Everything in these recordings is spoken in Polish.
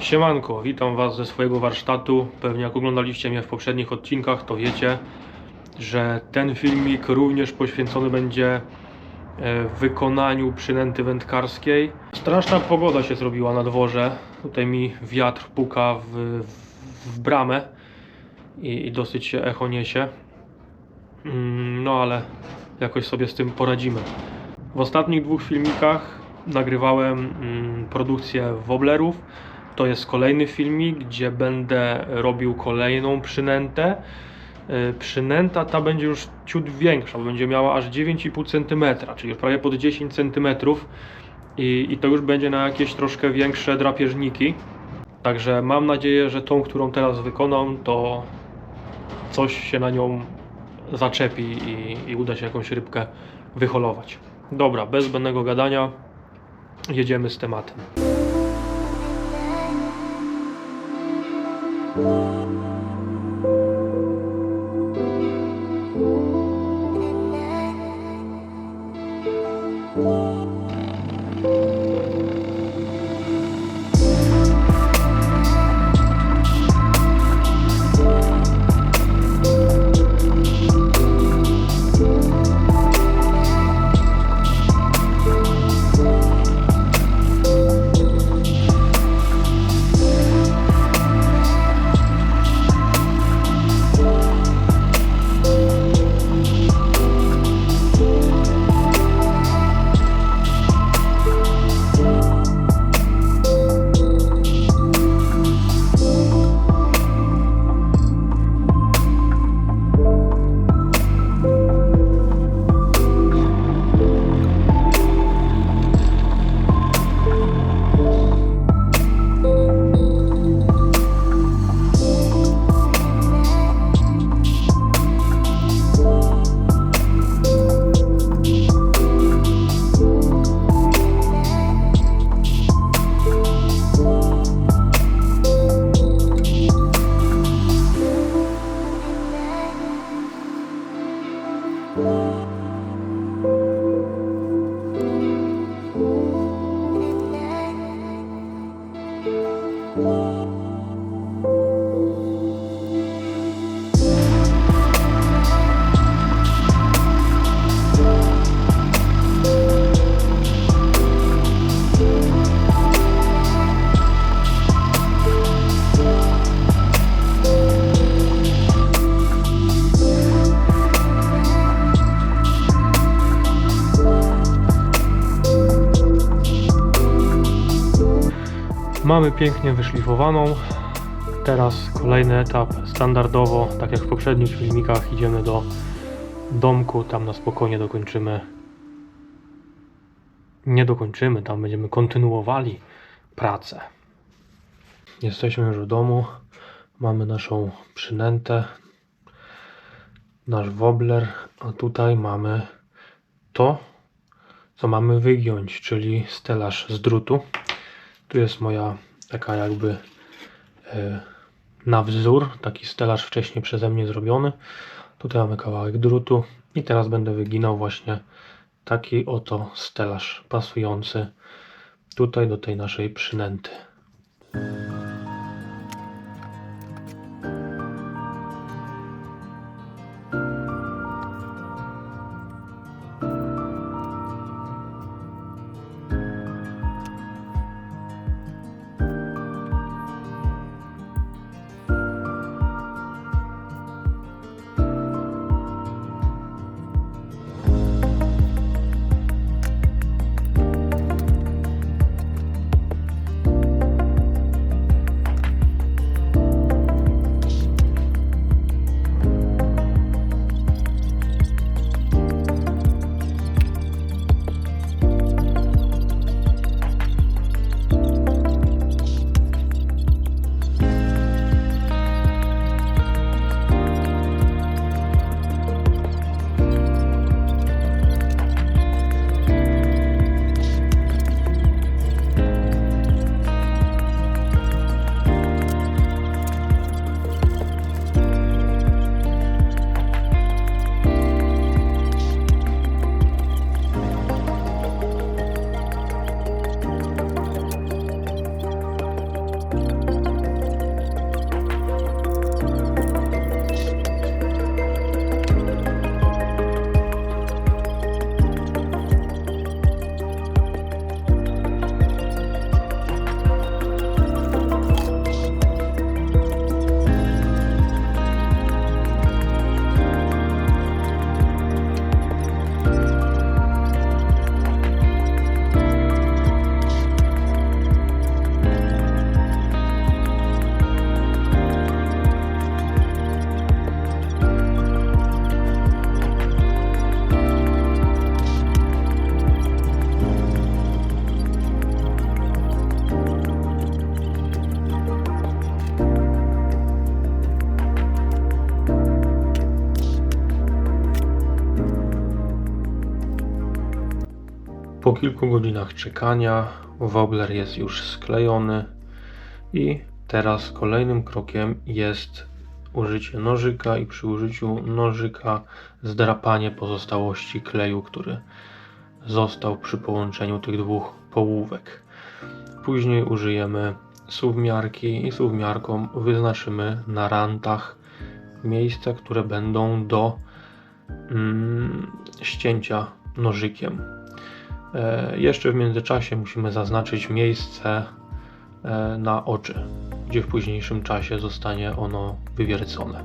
Siemanko, witam Was ze swojego warsztatu. Pewnie jak oglądaliście mnie w poprzednich odcinkach, to wiecie, że ten filmik również poświęcony będzie e, wykonaniu przynęty wędkarskiej. Straszna pogoda się zrobiła na dworze. Tutaj mi wiatr puka w, w, w bramę i, i dosyć się echo niesie. Mm, No ale jakoś sobie z tym poradzimy. W ostatnich dwóch filmikach nagrywałem mm, produkcję woblerów. To jest kolejny filmik, gdzie będę robił kolejną przynętę. Yy, Przynęta ta będzie już ciut większa, bo będzie miała aż 9,5 cm, czyli już prawie pod 10 cm. I, I to już będzie na jakieś troszkę większe drapieżniki. Także mam nadzieję, że tą, którą teraz wykonam, to coś się na nią zaczepi i, i uda się jakąś rybkę wyholować. Dobra, bez zbędnego gadania, jedziemy z tematem. Oh. Mamy pięknie wyszlifowaną. Teraz kolejny etap. Standardowo, tak jak w poprzednich filmikach, idziemy do domku. Tam na spokojnie dokończymy. Nie dokończymy, tam będziemy kontynuowali pracę. Jesteśmy już w domu. Mamy naszą przynętę, nasz wobbler, a tutaj mamy to, co mamy wygiąć, czyli stelaż z drutu. Tu jest moja taka jakby e, na wzór, taki stelaż wcześniej przeze mnie zrobiony. Tutaj mamy kawałek drutu i teraz będę wyginał właśnie taki oto stelaż pasujący tutaj do tej naszej przynęty. Kilku godzinach czekania wobbler jest już sklejony i teraz kolejnym krokiem jest użycie nożyka i przy użyciu nożyka zdrapanie pozostałości kleju, który został przy połączeniu tych dwóch połówek. Później użyjemy suwmiarki i suwmiarką wyznaczymy na rantach miejsca, które będą do mm, ścięcia nożykiem. E, jeszcze w międzyczasie musimy zaznaczyć miejsce e, na oczy, gdzie w późniejszym czasie zostanie ono wywiercone.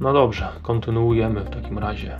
No dobrze, kontynuujemy w takim razie.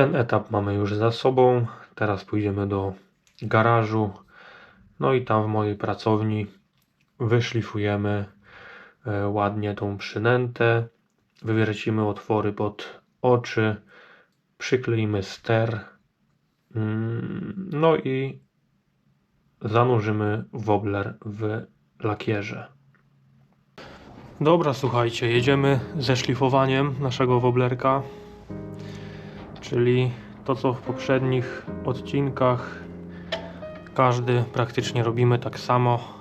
Ten etap mamy już za sobą. Teraz pójdziemy do garażu. No i tam w mojej pracowni wyszlifujemy e, ładnie tą przynętę. Wywiercimy otwory pod oczy. Przykleimy ster. Mm, No i zanurzymy wobbler w lakierze. Dobra, słuchajcie, jedziemy ze szlifowaniem naszego wobblerka czyli to co w poprzednich odcinkach każdy praktycznie robimy tak samo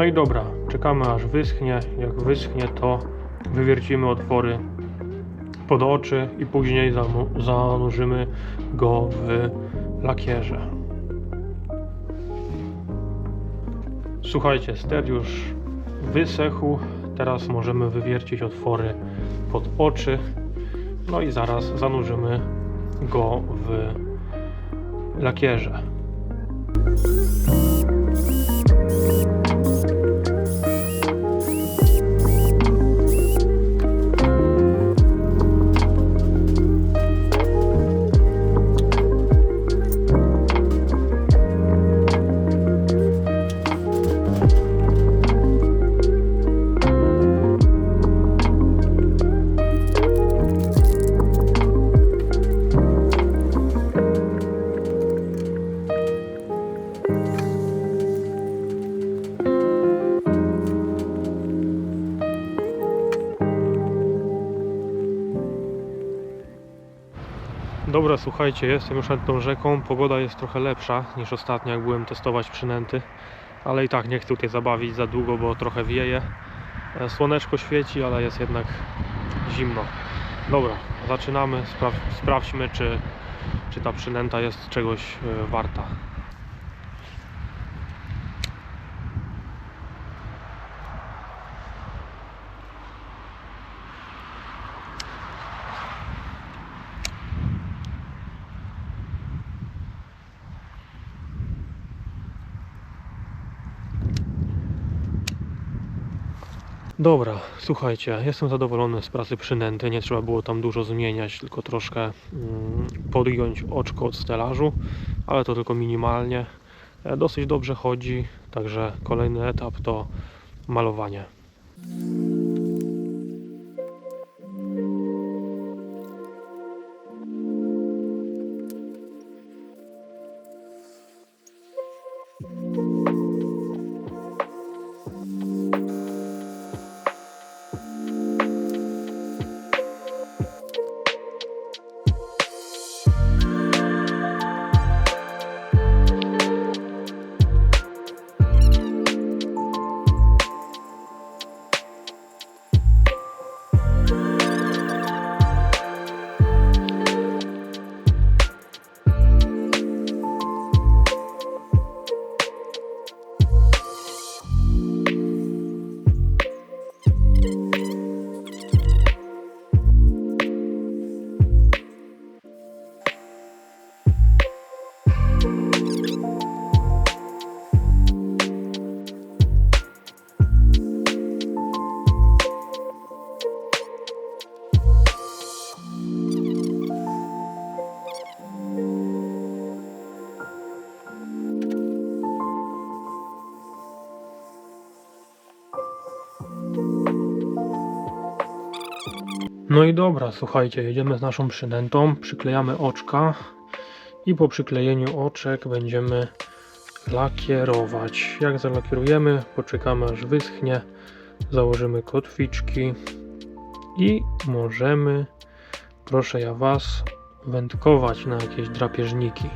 No i dobra, czekamy aż wyschnie. Jak wyschnie, to wywiercimy otwory pod oczy i później zanu- zanurzymy go w lakierze. Słuchajcie, ster już wysechł. Teraz możemy wywiercić otwory pod oczy No i zaraz zanurzymy go w lakierze. Dobra, słuchajcie, jestem już nad tą rzeką. Pogoda jest trochę lepsza niż ostatnio, jak byłem testować przynęty. Ale i tak nie chcę tutaj zabawić za długo, bo trochę wieje. E, Słoneczko świeci, ale jest jednak zimno. Dobra, zaczynamy. Spraw sprawdźmy, czy, czy ta przynęta jest czegoś e, warta. Dobra, słuchajcie, jestem zadowolony z pracy przynęty. Nie trzeba było tam dużo zmieniać, tylko troszkę mm, podjąć oczko od stelażu, ale to tylko minimalnie. E, Dosyć dobrze chodzi, także kolejny etap to malowanie. No i dobra, słuchajcie, jedziemy z naszą przynętą, przyklejamy oczka i po przyklejeniu oczek będziemy lakierować. Jak zalakierujemy, poczekamy aż wyschnie, założymy kotwiczki i możemy, proszę ja Was, wędkować na jakieś drapieżniki.